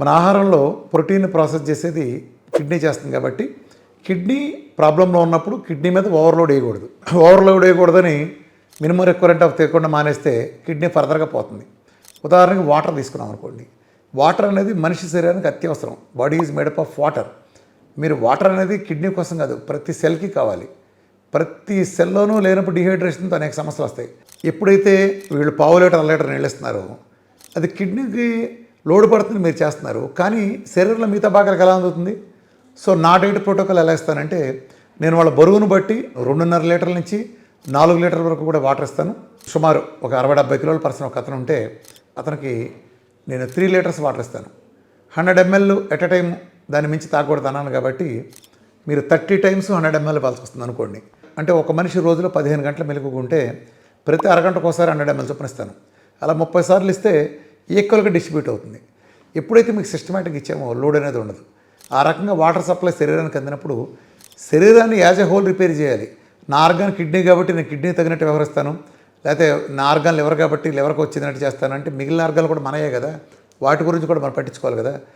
మన ఆహారంలో protein process చేసేది కిడ్నీ చేస్తుంది కాబట్టి కిడ్నీ ప్రాబ్లంలో ఉన్నప్పుడు కిడ్నీ మీద ఓవర్లోడ్ వేయకూడదు. ఓవర్లోడ్ వేయకూడదని మినిమం రిక్వైరెంట్ ఆఫ్ తీయకుండా మానేస్తే కిడ్నీ ఫర్దర్గా పోతుంది. ఉదాహరణకి వాటర్ తీసుకున్నాం అనుకోండి. వాటర్ అనేది మనిషి శరీరానికి అత్యవసరం. Body is made up of water. మీరు వాటర్ అనేది కిడ్నీ కోసం కాదు ప్రతి సెల్కి కావాలి. ప్రతి సెల్లోనూ లేనప్పుడు డిహైడ్రేషన్తో అనేక సమస్యలు వస్తాయి. ఎప్పుడైతే వీళ్ళు పావు లీటర్ అర లీటర్ నీళ్ళు ఇస్తున్నారో అది కిడ్నీకి లోడ్ పడుతుంది మీరు చేస్తున్నారు. కానీ శరీరంలో మిగతా భాగాలకు ఎలా అందుతుంది సో నా డైట్ ప్రోటోకాల్ ఎలా ఇస్తానంటే నేను వాళ్ళ బరువును బట్టి రెండున్నర లీటర్ల నుంచి నాలుగు లీటర్ల వరకు కూడా వాటర్ ఇస్తాను. సుమారు ఒక అరవై డెబ్బై కిలోల పర్సన్ ఒక అతను ఉంటే అతనికి నేను త్రీ లీటర్స్ వాటర్ ఇస్తాను. Hundred ML at a time దాన్ని మించి తాగకూడదు అన్నాను కాబట్టి మీరు థర్టీ టైమ్స్ హండ్రెడ్ ఎంఎల్ ఇవ్వాల్సి వస్తుంది అనుకోండి. అంటే ఒక మనిషి రోజులో పదిహేను గంటల మెలుగుంటే ప్రతి అరగంటకు ఒకసారి హండ్రెడ్ ఎంఎల్ చొప్పున ఇస్తాను. అలా ముప్పై సార్లు ఇస్తే ఈక్వల్గా డిస్ట్రిబ్యూట్ అవుతుంది. ఎప్పుడైతే మీకు సిస్టమేటిక్ ఇచ్చామో లోడ్ అనేది ఉండదు. ఆ రకంగా వాటర్ సప్లై శరీరానికి అందినప్పుడు శరీరాన్ని యాజ్ ఎ హోల్ రిపేర్ చేయాలి. నా ఆర్గాన్ కిడ్నీ కాబట్టి నేను కిడ్నీ తగినట్టు వ్యవహరిస్తాను. లేకపోతే నా ఆర్గాన్ లివర్ కాబట్టి లివర్కి వచ్చినట్టు చేస్తాను. అంటే మిగిలిన ఆర్గాన్లు కూడా మనయే కదా. వాటి గురించి కూడా మనం పట్టించుకోవాలి కదా.